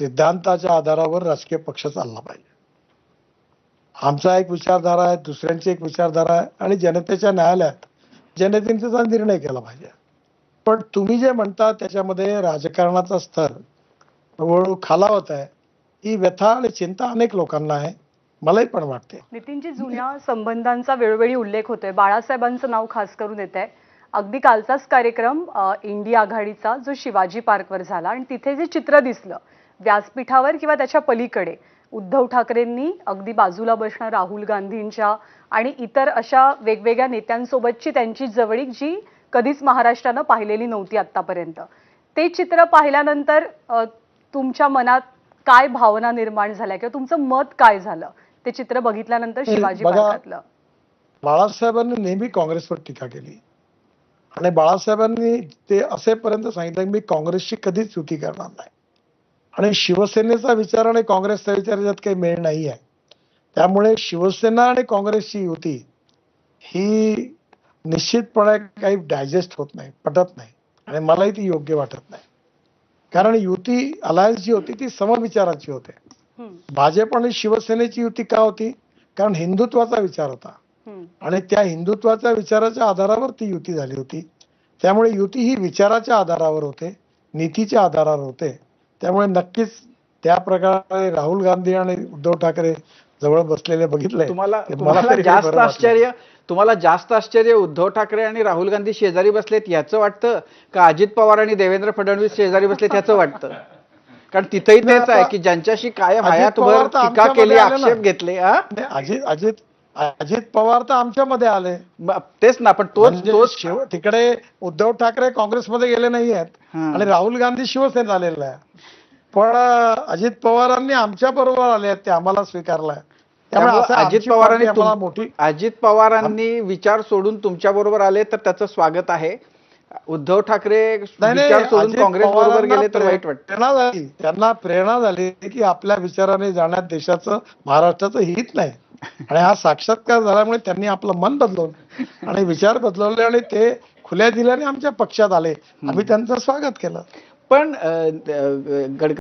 सिद्धांताच्या आधारावर राजकीय पक्ष चालला पाहिजे. आमचा एक विचारधारा आहे दुसऱ्यांची एक विचारधारा आहे आणि जनतेच्या न्यायालयात जनतेने त्याचा निर्णय केला पाहिजे. पण तुम्ही जे म्हणता त्याच्यामध्ये राजकारणाचा स्तर हळूहळू खालावत आहे ही व्यथा आणि चिंता अनेक लोकांना आहे मलाही पण वाटते. नितीनजी जुन्या संबंधांचा वेळोवेळी उल्लेख होतोय. बाळासाहेबांचं नाव खास करून येत आहे अगदी कालचाच कार्यक्रम इंडिया आघाडीचा जो शिवाजी पार्कवर झाला. आणि तिथे जे चित्र दिसलं व्यासपीठावर किंवा त्याच्या पलीकडे उद्धव ठाकरेंनी अगदी बाजूला बसणं राहुल गांधींच्या आणि इतर अशा वेगवेगळ्या नेत्यांसोबतची त्यांची जवळीक जी कधीच महाराष्ट्रानं पाहिलेली नव्हती आतापर्यंत ते चित्र पाहिल्यानंतर तुमच्या मनात काय भावना निर्माण झाल्या किंवा तुमचं मत काय झालं? ते चित्र बघितल्यानंतर शिवाजी पार्कातलं. बाळासाहेबांनी नेहमी काँग्रेसवर टीका केली. आणि बाळासाहेबांनी ते असेपर्यंत सांगितलं की मी काँग्रेसशी कधीच युती करणार नाही. आणि शिवसेनेचा विचार आणि काँग्रेसचा विचार याच्यात काही मेळ नाही आहे. त्यामुळे शिवसेना आणि काँग्रेसची युती ही निश्चितपणे काही डायजेस्ट होत नाही पटत नाही. आणि मलाही ती योग्य वाटत नाही. कारण युती अलायन्स जी होती ती समविचाराची होते. भाजप आणि शिवसेनेची युती का होती? कारण हिंदुत्वाचा विचार होता. आणि त्या हिंदुत्वाच्या विचाराच्या आधारावर ती युती झाली होती. त्यामुळे युती ही विचाराच्या आधारावर होते नीतीच्या आधारावर होते. त्यामुळे नक्कीच त्या प्रकारे राहुल गांधी आणि उद्धव ठाकरे जवळ बसलेले बघितले तुम्हाला जास्त. आश्चर्य तुम्हाला जास्त आश्चर्य उद्धव ठाकरे आणि राहुल गांधी शेजारी बसलेत याचं वाटतं का अजित पवार आणि देवेंद्र फडणवीस शेजारी बसलेत याचं वाटतं कारण तिथेही तेच आहे की ज्यांच्याशी कायम हयातभर टीका केली. आक्षेप घेतले हा? अजित अजित अजित पवार तर आमच्यामध्ये आले तेच ना पण तोच म्हणजे तोच तिकडे उद्धव ठाकरे काँग्रेसमध्ये गेले नाही आहेत. आणि राहुल गांधी शिवसेनेत आलेला आहे पण अजित पवारांनी आमच्या बरोबर आले आहेत ते आम्हाला त्यामुळे असं अजित पवारांनी मोठी अजित पवारांनी विचार सोडून तुमच्या बरोबर आले तर त्याचं स्वागत आहे. उद्धव ठाकरे विचार सोडून काँग्रेस बरोबर गेले तर वाईट वाटतं. प्रेरणा झाली. त्यांना प्रेरणा झाली की आपल्या विचाराने जाण्यात देशाचं महाराष्ट्राचं हित नाही. आणि हा साक्षात्कार झाल्यामुळे त्यांनी आपलं मन बदलवलं. आणि विचार बदलवले आणि ते खुल्या दिल्याने आमच्या पक्षात आले. आम्ही त्यांचं स्वागत केलं. पण गडकरी